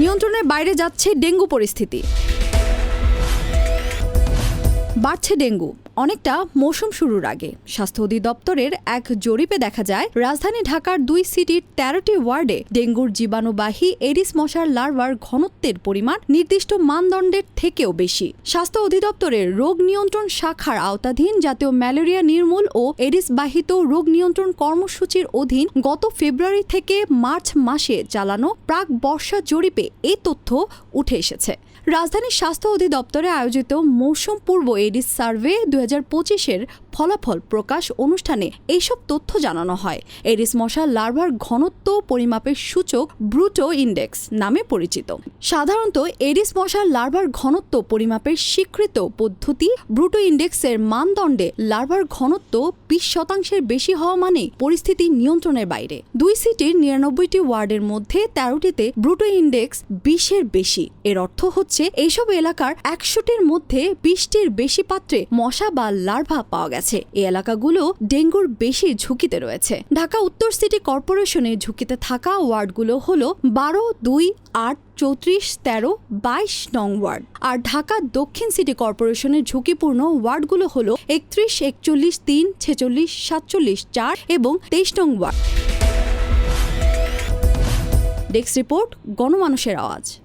নিয়ন্ত্রণের বাইরে যাচ্ছে ডেঙ্গু পরিস্থিতি। বাড়ছে ডেঙ্গু। অনেকটা মৌসুম শুরুর আগে। স্বাস্থ্য অধিদপ্তরের এক জরিপে দেখা যায়, রাজধানী ঢাকার দুই সিটির তেরোটি ওয়ার্ডে ডেঙ্গুর জীবাণুবাহী এডিস মশার লার্ভার ঘনত্বের পরিমাণ নির্দিষ্ট মানদণ্ডের থেকেও বেশি। স্বাস্থ্য অধিদপ্তরের রোগ নিয়ন্ত্রণ শাখার আওতাধীন জাতীয় ম্যালেরিয়া নির্মূল ও এডিস বাহিত রোগ নিয়ন্ত্রণ কর্মসূচির অধীন গত ফেব্রুয়ারি থেকে মার্চ মাসে চালানো প্রাক বর্ষা জরিপে এই তথ্য উঠে এসেছে। রাজধানীর স্বাস্থ্য অধিদপ্তরে আয়োজিত মৌসুম পূর্ব এডিস সার্ভে দু হাজার পঁচিশের ফলাফল প্রকাশ অনুষ্ঠানে এইসব তথ্য জানানো হয়। এডিস মশা লার্ভার ঘনত্ব পরিমাপের সূচক ব্রুটো ইন্ডেক্স নামে পরিচিত। সাধারণত এডিস মশার লার্ভার ঘনত্ব পরিমাপের স্বীকৃত পদ্ধতি ব্রুটো ইন্ডেক্সের মানদণ্ডে লার্ভার ঘনত্ব বিশ শতাংশের বেশি হওয়া মানে পরিস্থিতি নিয়ন্ত্রণের বাইরে। দুই সিটির নিরানব্বইটি ওয়ার্ডের মধ্যে তেরোটিতে ব্রুটো ইন্ডেক্স বিশের বেশি। এর অর্থ হচ্ছে, এইসব এলাকার একশোটির মধ্যে বিশটির বেশি পাত্রে মশা বা লার্ভা পাওয়া গেছে। এই এলাকাগুলো ডেঙ্গুর বেশি ঝুঁকিতে রয়েছে। ঢাকা উত্তর সিটি কর্পোরেশনে ঝুঁকিতে থাকা ওয়ার্ডগুলো হলো বারো, দুই, আট, চৌত্রিশ, তেরো, বাইশ নং ওয়ার্ড। আর ঢাকা দক্ষিণ সিটি কর্পোরেশনের ঝুঁকিপূর্ণ ওয়ার্ডগুলো হলো একত্রিশ, একচল্লিশ, তিন, ছেচল্লিশ, সাতচল্লিশ, চার এবং তেইশ নং ওয়ার্ড। ডেস্ক রিপোর্ট, গণমানুষের আওয়াজ।